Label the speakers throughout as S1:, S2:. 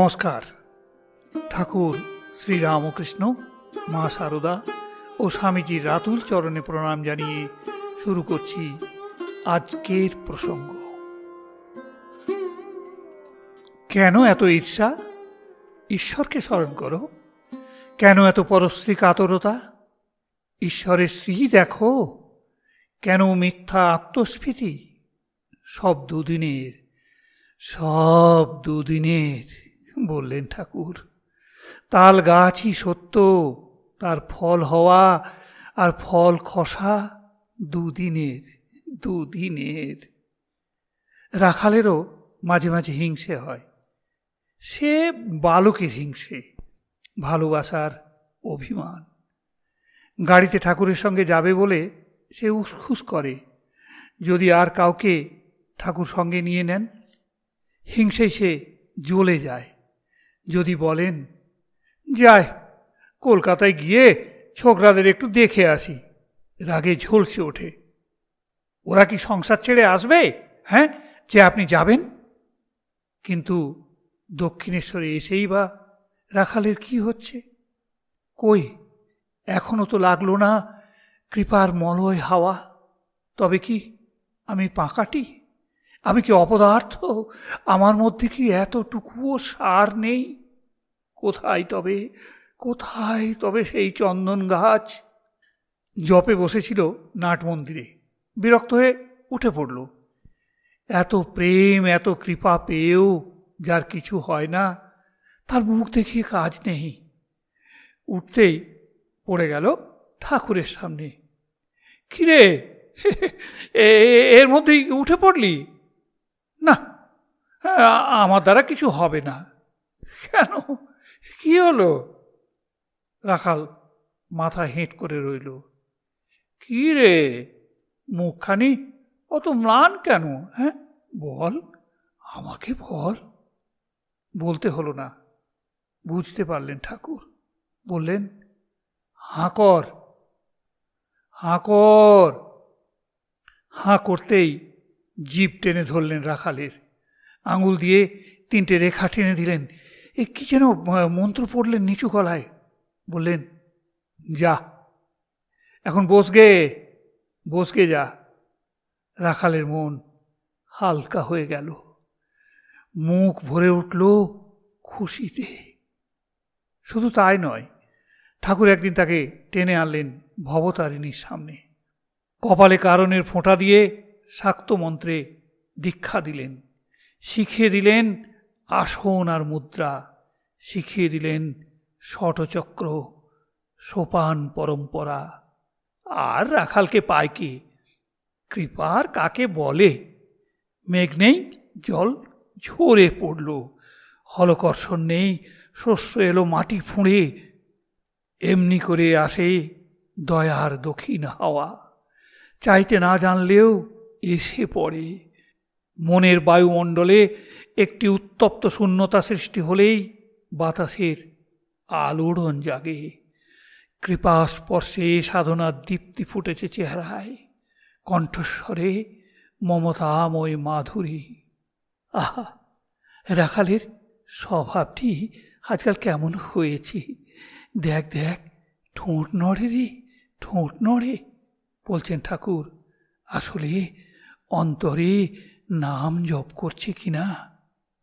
S1: নমস্কার। ঠাকুর শ্রীরামকৃষ্ণ মা সারদা ও স্বামীজির রাতুল চরণে প্রণাম জানিয়ে শুরু করছি আজকের প্রসঙ্গ। কেন এত ঈর্ষা? ঈশ্বরকে স্মরণ করো। কেন এত পরশ্রী কাতরতা ঈশ্বরের শ্রী দেখো। কেন মিথ্যা আত্মস্ফীতি? সব দুদিনের সব দুদিনের বললেন ঠাকুর, তাল গাছই সত্য, তার ফল হওয়া আর ফল খসা দুদিনের দুদিনের। রাখালেরও মাঝে মাঝে হিংসে হয়। সে বালকের হিংসে, ভালোবাসার অভিমান। গাড়িতে ঠাকুরের সঙ্গে যাবে বলে সে উসখুস করে। যদি আর কাউকে ঠাকুর সঙ্গে নিয়ে নেন হিংসে সে জ্বলে যায়। যদি বলেন যায় কলকাতায় গিয়ে ছোকরাদের একটু দেখে আসি। রাগে ঝলসে ওঠে। ওরা কি সংসার ছেড়ে আসবে? হ্যাঁ যে আপনি যাবেন। কিন্তু দক্ষিণেশ্বরে এসেই বা রাখালের কি হচ্ছে? কই, এখনও তো লাগল না কৃপার মলয় হাওয়া। তবে কি আমি পাকাটি? আমি কি অপদার্থ? আমার মধ্যে কি এতটুকুও সার নেই? কোথায় তবে কোথায় তবে সেই চন্দন গাছ? জপে বসেছিল নাট মন্দিরে। বিরক্ত হয়ে উঠে পড়ল। এত প্রেম, এত কৃপা পেয়েও যার কিছু হয় না, তার মুখ দেখিয়ে কাজ নেই। উঠতেই পড়ে গেল ঠাকুরের সামনে। কিরে এর মধ্যেই উঠে পড়লি? না আমার দ্বারা কিছু হবে না। কেন? কি হলো? রাখাল মাথা হেঁট করে রইল। কি রে? মুখখানি অত ম্লান কেন? হ্যাঁ বল, আমাকে বল। বলতে হলো না। বুঝতে পারলেন ঠাকুর। বললেন, হাঁ কর হাঁ কর, হাঁ করতেই জিভ টেনে ধরলেন রাখালের। আঙুল দিয়ে তিনটে রেখা টেনে দিলেন। এ কি যেন মন্ত্র পড়লেন নিচু গলায়। বললেন, যা। এখন বসগে বসগে যা। রাখালের মন হালকা হয়ে গেল। মুখ ভরে উঠল খুশিতে। শুধু তাই নয়, ঠাকুর একদিন তাকে টেনে আনলেন ভবতারিণীর সামনে। কপালে কারণের ফোঁটা দিয়ে শাক্ত মন্ত্রে দীক্ষা দিলেন। শিখিয়ে দিলেন আসন আর মুদ্রা। শিখিয়ে দিলেন ষটচক্র, সোপান পরম্পরা। আর রাখালকে পায় কি? কৃপার কাকে বলে? মেঘ নেই, জল ঝরে পড়ল। হলকর্ষণ নেই, শস্য এলো মাটি ফুঁড়ে। এমনি করে আসে দয়ার দক্ষিণ হাওয়া। চাইতে না জানলেও এসে পড়ে। মনের বায়ুমণ্ডলে একটি উত্তপ্ত শূন্যতা সৃষ্টি হলেই বাতাসের আলোড়ন জাগে। কৃপা স্পর্শে সাধনার দীপ্তি ফুটেছে চেহারায়। কণ্ঠস্বরে মমতাময় মাধুরী। আহা, রাখালের স্বভাবটি আজকাল কেমন হয়েছে? দেখ দেখ, ঠোঁট নড়ে রে, ঠোঁট নড়ে, বলছেন ঠাকুর। আসলে অন্তরে নাম জপ করছে কিনা?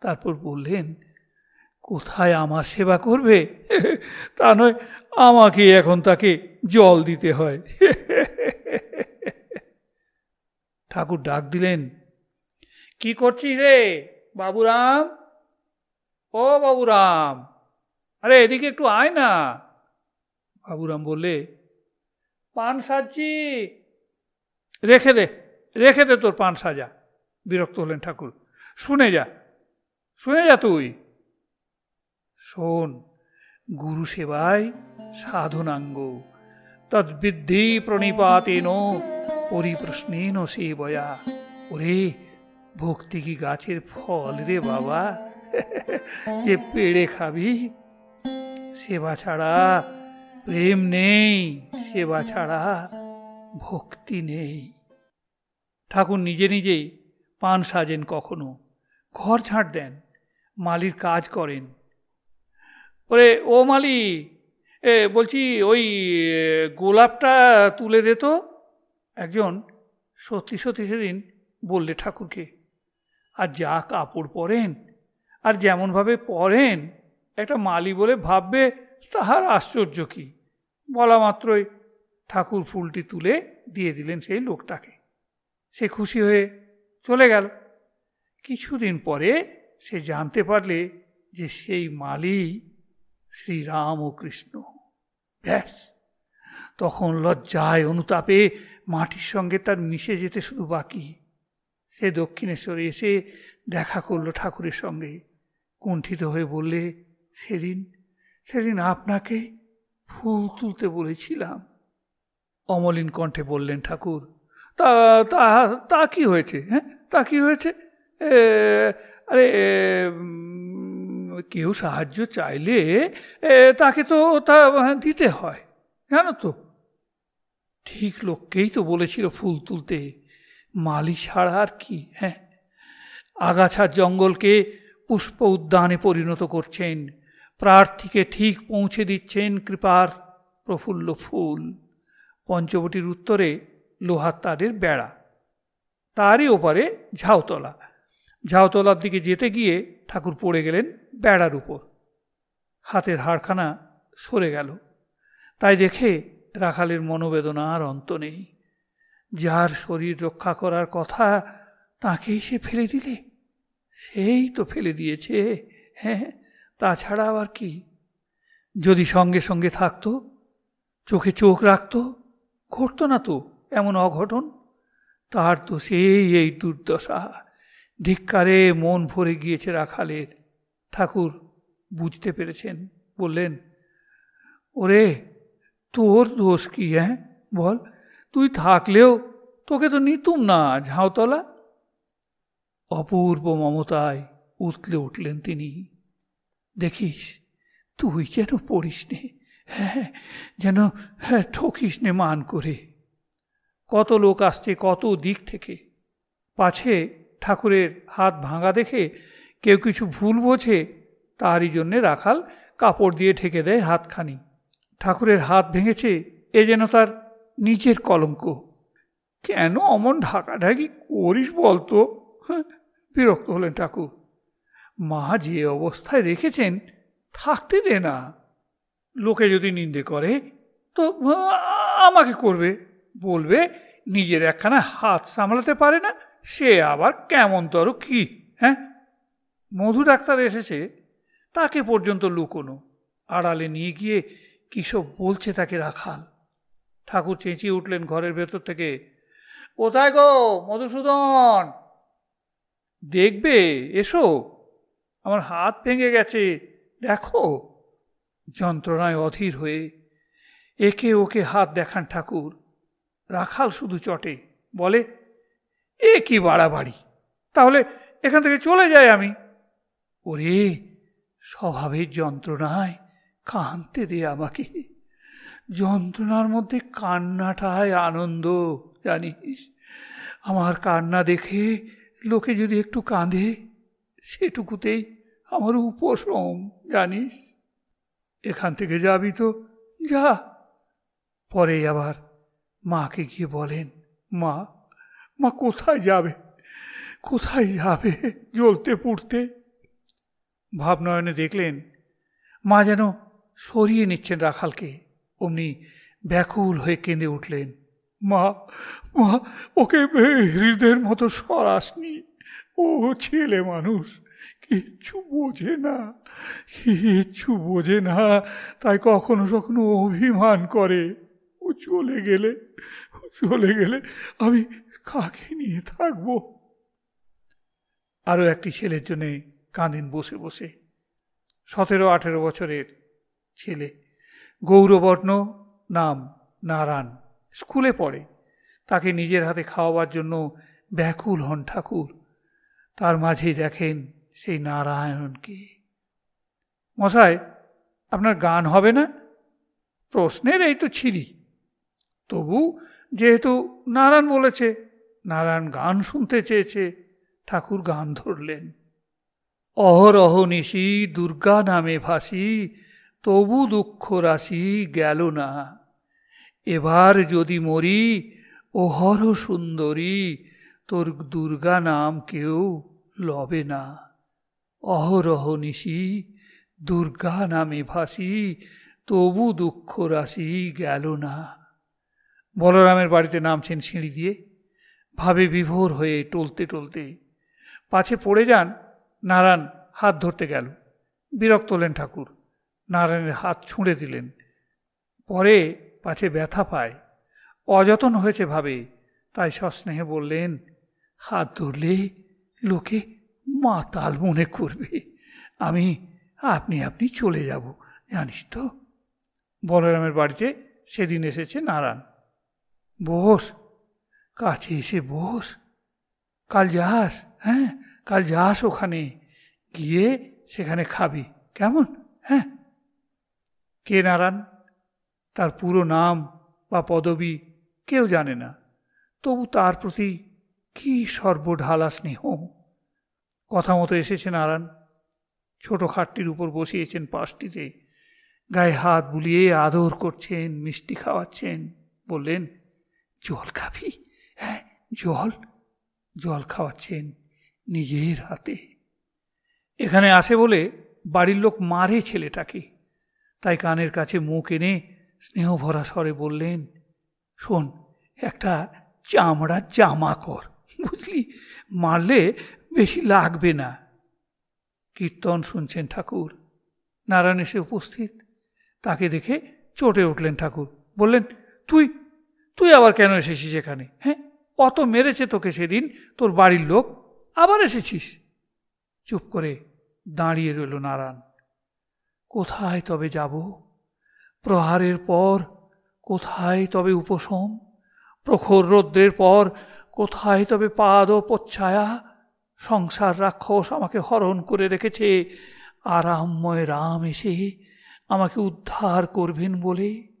S1: তারপর বললেন, কোথায় আমার সেবা করবে? তা নয়, আমাকে এখন তাকে জল দিতে হয়। ঠাকুর ডাক দিলেন, কি করছিস রে, বাবুরাম? ও বাবুরাম, আরে এদিকে একটু আয় না। বাবুরাম বললে, পান সাজছি, রেখে দে। রেখে দে তোর পান সাজা। বিরক্ত হলেন ঠাকুর। শুনে যা। শুনে যা তুই। শোন, গুরু সেবায় সাধনাঙ্গ। তদ্বিদ্ধি প্রণিপাতেন পরিপ্রশ্নেন সেবয়া। ওরে, ভক্তি কি গাছের ফল রে বাবা? যে পেড়ে খাবি, সেবা ছাড়া প্রেম নেই, সেবা ছাড়া ভক্তি নেই। ঠাকুর নিজে নিজেই পান সাজেন কখনো। ঘর ঝাঁট দেন, মালির কাজ করেন। ওরে, ও মালি, এ, বলছি ওই গোলাপটা তুলে দে তো। একজন সত্যি সত্যি সেদিন বললে ঠাকুরকে, আর যা কাপড় পরেন, আর যেমনভাবে পরেন, একটা মালি বলে ভাববে তাহার আশ্চর্য কি? বলা মাত্রই ঠাকুর ফুলটি তুলে দিয়ে দিলেন সেই লোকটাকে। সে খুশি হয়ে চলে গেল। কিছুদিন পরে সে জানতে পারলে যে সেই মালি শ্রীরাম ও কৃষ্ণ। ব্যাস, তখন লজ্জায় অনুতাপে মাটির সঙ্গে তার মিশে যেতে শুধু বাকি। সে দক্ষিণেশ্বরে এসে দেখা করল ঠাকুরের সঙ্গে। কুণ্ঠিত হয়ে বললে, সেদিন সেদিন আপনাকে ফুল তুলতে বলেছিলাম। অমলিন কণ্ঠে বললেন ঠাকুর তা তা তা কি হয়েছে? হ্যাঁ? তা কি হয়েছে? আরে কেউ সাহায্য চাইলে তাকে তো তা দিতে হয়। জানো তো? ঠিক লোককেই তো বলেছিল ফুল তুলতে। মালি ছাড়া আর কি হ্যাঁ? আগাছার জঙ্গলকে পুষ্প উদ্যানে পরিণত করছেন। প্রার্থীকে ঠিক পৌঁছে দিচ্ছেন কৃপার প্রফুল্ল ফুল। পঞ্চবটির উত্তরে লোহার তারের বেড়া। তারই ওপারে ঝাউতলা। ঝাউতলার দিকে যেতে গিয়ে ঠাকুর পড়ে গেলেন বেড়ার উপর। হাতের হাড়খানা সরে গেল। তাই দেখে রাখালের মনোবেদনা আর অন্ত নেই। যার শরীর রক্ষা করার কথা তাকেই সে ফেলে দিলে? সেই তো ফেলে দিয়েছে হ্যাঁ তাছাড়া আবার কি? যদি সঙ্গে সঙ্গে থাকতো, চোখে চোখ রাখতো, ঘটতো না তো? এমন অঘটন? তার তো সেই এই দুর্দশা। ধিক্কারে মন ভরে গিয়েছে রাখালের। ঠাকুর বুঝতে পেরেছেন, বললেন, ওরে, তোর দোষ কি হ্যাঁ? বল, তুই থাকলেও তোকে তো নিতুম না ঝাঁওতলা অপূর্ব মমতায় উতলে উঠলেন তিনি। দেখিস, তুই যেন পড়িস নে হ্যাঁ যেন হ্যাঁ ঠকিস নে মান করে। কত লোক আসছে কত দিক থেকে। পাছে ঠাকুরের হাত ভাঙা দেখে কেউ কিছু ভুল বোঝে তারই জন্যে রাখাল কাপড় দিয়ে ঠেকে দেয় হাতখানি। ঠাকুরের হাত ভেঙেছে এ যেন তার নিজের কলঙ্ক। কেন অমন ঢাকাঢাকি করিস বলতো? হ্যাঁ, বিরক্ত হলেন ঠাকুর। মা যে অবস্থায় রেখেছেন থাকতে দে না। লোকে যদি নিন্দে করে তো আমাকে করবে। বলবে, নিজের একখানা হাত সামলাতে পারে না, সে আবার কেমন তর কি হ্যাঁ? মধু ডাক্তার এসেছে, তাকে পর্যন্ত লুকোনো, আড়ালে নিয়ে গিয়ে কী সব বলছে তাকে রাখাল। ঠাকুর চেঁচিয়ে উঠলেন ঘরের ভেতর থেকে, কোথায় গো মধুসূদন? দেখবে, এসো, আমার হাত ভেঙে গেছে, দেখো। যন্ত্রণায় অধীর হয়ে একে ওকে হাত দেখান ঠাকুর। রাখাল শুধু চটে, বলে, এ কি বাড়াবাড়ি? তাহলে এখান থেকে চলে যাই আমি। ওরে, স্বভাবের যন্ত্রণায় কাঁদতে দে আমাকে। যন্ত্রণার মধ্যে কান্নাটাই আনন্দ, জানিস? আমার কান্না দেখে লোকে যদি একটু কাঁদে, সেটুকুতেই আমার উপশম, জানিস? এখান থেকে যাবি তো, যা, পরে আবার মাকে গিয়ে বলেন, মা মা কোথায় যাবে? কোথায় যাবে জ্বলতে, পুড়তে? ভাবনয়নে দেখলেন, মা যেন সরিয়ে নিচ্ছেন রাখালকে। অমনি ব্যাকুল হয়ে কেঁদে উঠলেন, মা মা, ওকে হৃদয়ের মতো সরাসনি। ও ছেলে মানুষ, কিচ্ছু বোঝে না, কিচ্ছু বোঝে না, তাই কখনো কখনো অভিমান করে। ও চলে গেলে, ও চলে গেলে আমি কাকে নিয়ে থাকব? আরও একটি ছেলের জন্যে কাঁদেন বসে বসে। সতেরো, আঠেরো বছরের ছেলে। গৌরবর্ণ নাম নারায়ণ। স্কুলে পড়ে। তাকে নিজের হাতে খাওয়াবার জন্য ব্যাকুল হন ঠাকুর। তার মাঝেই দেখেন সেই নারায়ণকে। মশাই, আপনার গান হবে না? প্রশ্নের এই তো ছিরি। তবু যেহেতু নারায়ণ বলেছে, নারায়ণ গান শুনতে চেয়েছে, ঠাকুর গান ধরলেন। অহরহ নিশি দুর্গা নামে ভাসি, তবু দুঃখ রাশি গেল না। এবার যদি মরি ওহর সুন্দরী, তোর দুর্গা নাম কেউ লবে না। অহরহ নিশি দুর্গা নামে ভাসি, তবু দুঃখ রাশি গেল না। বলরামের বাড়িতে নামছেন সিঁড়ি দিয়ে। ভাবে বিভোর হয়ে টলতে টলতে পাছে পড়ে যান, নারায়ণ হাত ধরতে গেল। বিরক্ত হলেন ঠাকুর, নারায়ণের হাত ছুঁড়ে দিলেন। পরে পাছে ব্যথা পায়। অযতন হয়েছে ভাবে, তাই সস্নেহে বললেন, হাত ধরলে লোকে মাতাল মনে করবে। আমি, আপনি আপনি চলে যাব, জানিস তো? বলরামের বাড়িতে সেদিন এসেছে নারায়ণ। বস কাছে এসে বস কাল যাস হ্যাঁ কাল যাস ওখানে গিয়ে সেখানে খাবি কেমন হ্যাঁ কে নারায়ণ তার পুরো নাম বা পদবি কেউ জানে না তবু তার প্রতি কি সর্বঢালা স্নেহ কথা মতো এসেছে নারায়ণ ছোট খাটটির উপর বসিয়েছেন পাশটিতে গায়ে হাত বুলিয়ে আদর করছেন মিষ্টি খাওয়াচ্ছেন বললেন জল খাবি? হ্যাঁ জল। জল খাওয়াচ্ছেন নিজের হাতে। এখানে আসে বলে বাড়ির লোক মারে ছেলেটাকে। তাই কানের কাছে মুখ এনে স্নেহ ভরা স্বরে বললেন, শোন, একটা চামড়ার জামা কর। বুঝলি? মারলে বেশি লাগবে না। কীর্তন শুনছেন ঠাকুর। নারায়ণ এসে উপস্থিত। তাকে দেখে চটে উঠলেন ঠাকুর। বললেন, তুই তুই আবার কেন এসেছিস এখানে? হ্যাঁ? অত মেরেছে তোকে সেদিন, তোর বাড়ির লোক। আবার এসেছিস? চুপ করে দাঁড়িয়ে রইল নারায়ণ। কোথায় তবে যাব? প্রহারের পর কোথায় তবে উপশম? প্রখর রৌদ্রের পর কোথায় তবে পাদ পচ্ছায়া? সংসার রাক্ষস আমাকে হরণ করে রেখেছে। আরামময় রাম এসে আমাকে উদ্ধার করবেন বলে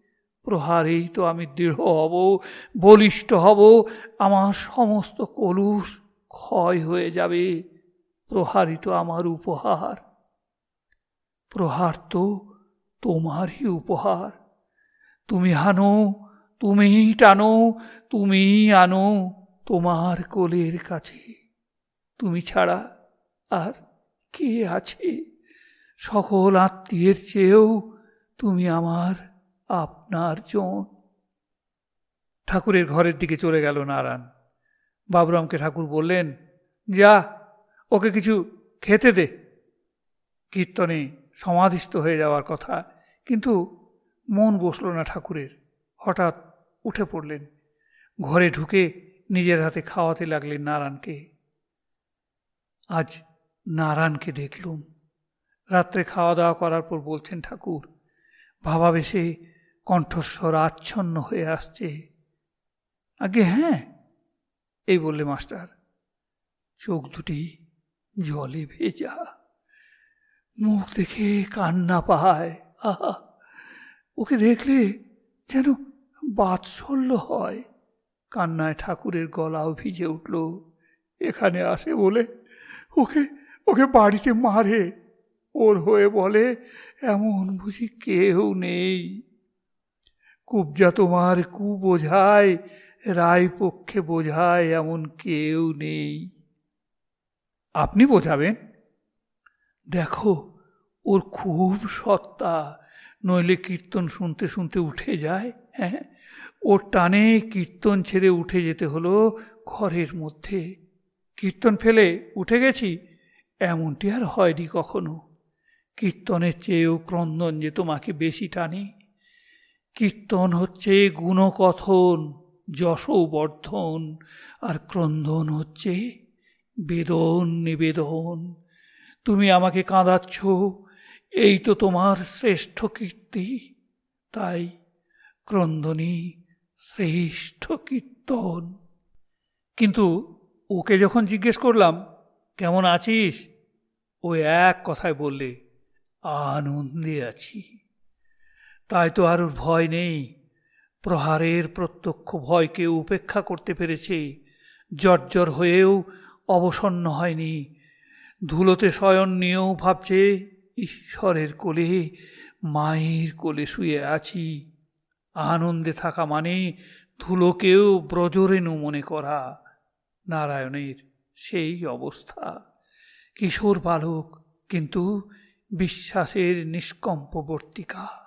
S1: প্রহারেই তো আমি দৃঢ় হব, বলিষ্ঠ হব, আমার সমস্ত কলুষ ক্ষয় হয়ে যাবে। প্রহারই তো আমার উপহার। প্রহার তো তোমারই উপহার। তুমি হানো তুমি টানো তুমি আনো তোমার কোলের কাছে। তুমি ছাড়া আর কে আছে? সকল আত্মীয়ের চেয়েও তুমি আমার আপনার জন ঠাকুরের ঘরের দিকে চলে গেল নারায়ণ। বাবুরামকে ঠাকুর বললেন, যা, ওকে কিছু খেতে দে। কীর্তনে সমাধিস্থ হয়ে যাওয়ার কথা, কিন্তু মন বসল না ঠাকুরের। হঠাৎ উঠে পড়লেন। ঘরে ঢুকে নিজের হাতে খাওয়াতে লাগলেন নারায়ণকে। আজ নারায়ণকে দেখলুম। রাত্রে খাওয়া দাওয়া করার পর বলছেন ঠাকুর ভাবাবেশে কণ্ঠস্বর আচ্ছন্ন হয়ে আসছে। আগে হ্যাঁ এই বললে মাস্টার, চোখ দুটি জলে ভেজা। মুখ দেখে কান্না পায়। আহা, ওকে দেখলে যেন বাৎসল্য হয়। কান্নায় ঠাকুরের গলাও ভিজে উঠল। এখানে আসে বলে, ওকে ওকে বাড়িতে মারে। ওর হয়ে বলে, এমন বুঝি কেউ নেই। কুবজা তোমার কু বোঝায়, রায় পক্ষে বোঝায় এমন কেউ নেই। আপনি বোঝাবেন? দেখো, ওর খুব সত্তা, নইলে কীর্তন শুনতে শুনতে উঠে যায় হ্যাঁ? ওর টানে কীর্তন ছেড়ে উঠে যেতে হলো ঘরের মধ্যে। কীর্তন ফেলে উঠে গেছি? এমনটি আর হয়নি কখনো। কীর্তনের চেয়েও ক্রন্দন যে তোমাকে বেশি টানে। কীর্তন হচ্ছে গুণকথন, যশবর্ধন, আর ক্রন্দন হচ্ছে বেদন নিবেদন। তুমি আমাকে কাঁদাচ্ছ, এই তো তোমার শ্রেষ্ঠ কীর্তি। তাই ক্রন্দনী শ্রেষ্ঠ কীর্তন। কিন্তু ওকে যখন জিজ্ঞেস করলাম, কেমন আছিস? ও এক কথায় বললে, আনন্দে আছি। তাই তো আর ভয় নেই। প্রহারের প্রত্যক্ষ ভয়কে উপেক্ষা করতে পেরেছে। জর্জর হয়েও অবসন্ন হয়নি। ধুলোতে শয়ন নিয়েও ভাবছে, ঈশ্বরের কোলে, মায়ের কোলে শুয়ে আছি। আনন্দে থাকা মানে ধুলোকেও ব্রজরেণু মনে করা। নারায়ণের সেই অবস্থা। কিশোর বালক, কিন্তু বিশ্বাসের নিষ্কম্পবর্তিকা।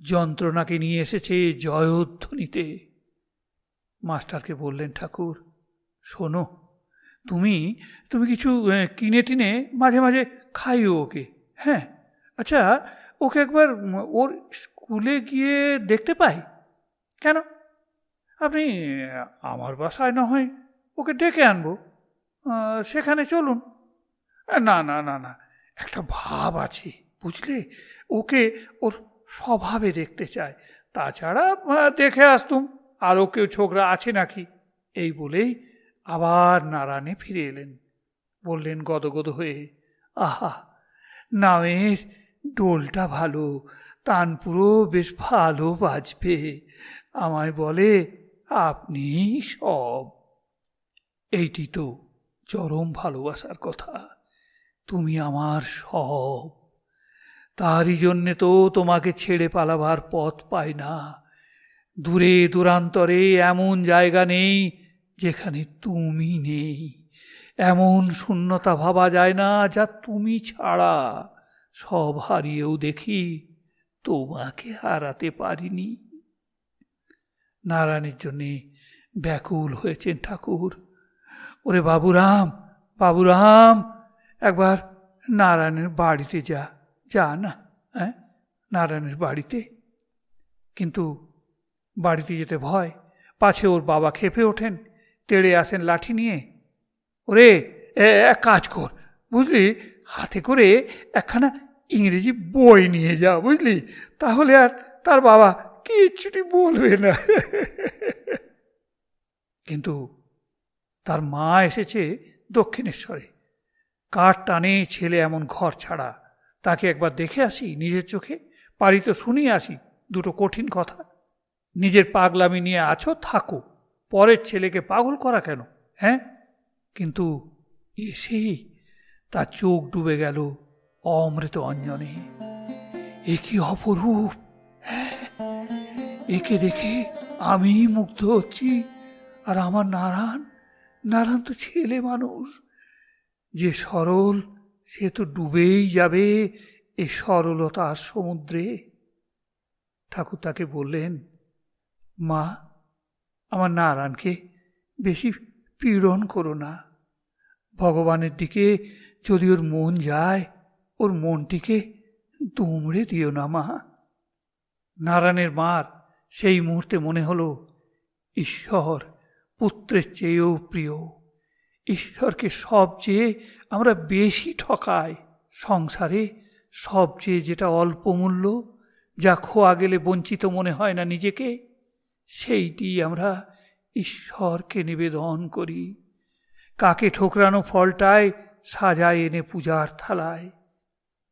S1: যন্ত্রণাকে নিয়ে এসেছে জয়ধ্বনিতে। মাস্টারকে বললেন, ঠাকুর, শোনো, তুমি তুমি কিছু কিনে টিনে মাঝে মাঝে খাইও ওকে হ্যাঁ? আচ্ছা ওকে একবার, ওর স্কুলে গিয়ে দেখতে পাই। কেন? আপনি, আমার বাসায় না হয় ওকে ডেকে আনব। সেখানে চলুন। না না না না, একটা ভাব আছে, বুঝলে? ওকে ওর স্বভাবে দেখতে চায়। তাছাড়া দেখে আসতুম, আরও কেউ ছোকরা আছে নাকি? এই বলেই আবার নারায়ণে ফিরে এলেন। বললেন গদগদ হয়ে, আহা, নামের ডোলটা ভালো তানপুরো বেশ ভালো বাজবে। আমায় বলে আপনি সব। এইটি তো চরম ভালোবাসার কথা। তুমি আমার সব। তারই জন্যে তো তোমাকে ছেড়ে পালাবার পথ পাই না। দূরে, দূরান্তরে এমন জায়গা নেই যেখানে তুমি নেই। এমন শূন্যতা ভাবা যায় না যা তুমি ছাড়া। সব হারিয়েও দেখি তোমাকে হারাতে পারিনি। নারায়ণের জন্যে ব্যাকুল হয়েছেন ঠাকুর। ওরে বাবুরাম বাবুরাম, একবার নারায়ণের বাড়িতে যা। যা না হ্যাঁ? নারায়ণের বাড়িতে। কিন্তু বাড়িতে যেতে ভয়, পাছে ওর বাবা খেপে ওঠেন, তেড়ে আসেন লাঠি নিয়ে। ওরে এক কাজ কর, বুঝলি? হাতে করে একখানা ইংরেজি বই নিয়ে যা, বুঝলি? তাহলে আর তার বাবা কিচ্ছুটি বলবে না। কিন্তু তার মা এসেছে দক্ষিণেশ্বরে। কার টানে ছেলে এমন ঘর ছাড়া? তাকে একবার দেখে আসি, নিজের চোখে। পারি তো শুনিয়ে আসি, দুটো কঠিন কথা। নিজের পাগলামি নিয়ে আছো, থাকো। পরের ছেলেকে পাগল করা কেন? হ্যাঁ? কিন্তু এসেই তার চোখ ডুবে গেল অমৃত অঞ্জনে। এ কি অপরূপ? হ্যাঁ একে দেখে আমি মুগ্ধ হচ্ছি। আর আমার নারায়ণ নারায়ণ তো ছেলে মানুষ। যে সরল সে তো ডুবেই যাবে এ সরলতার সমুদ্রে। ঠাকুর তাকে বললেন, মা, আমার নারায়ণকে বেশি পীড়ন করো না। ভগবানের দিকে যদি ওর মন যায়, ওর মনটিকে দুমড়ে দিও না, মা। নারায়ণের মার সেই মুহূর্তে মনে হলো, ঈশ্বর পুত্রের চেয়েও প্রিয়। ঈশ্বরকে সবচেয়ে আমরা বেশি ঠকাই সংসারে, সবচেয়ে যেটা অল্প মূল্য, যা খোয়া গেলে বঞ্চিত মনে হয় না নিজেকে, সেইটি আমরা ঈশ্বরকে নিবেদন করি। কাকে ঠোকরানো ফলটায়, সাজায় এনে পূজার থালায়।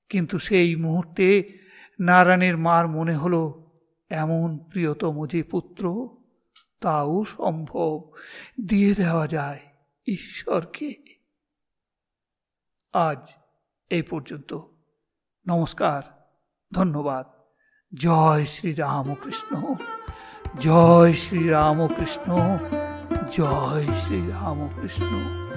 S1: কিন্তু সেই মুহূর্তে নারায়ণের মার মনে হলো, এমন প্রিয়তম যে পুত্র, তাও সম্ভব, দিয়ে দেওয়া যায়। ঈশ্বরকে। আজ এই পর্যন্ত। নমস্কার, ধন্যবাদ। জয় শ্রী রামকৃষ্ণ, জয় শ্রী রামকৃষ্ণ, জয় শ্রী রামকৃষ্ণ।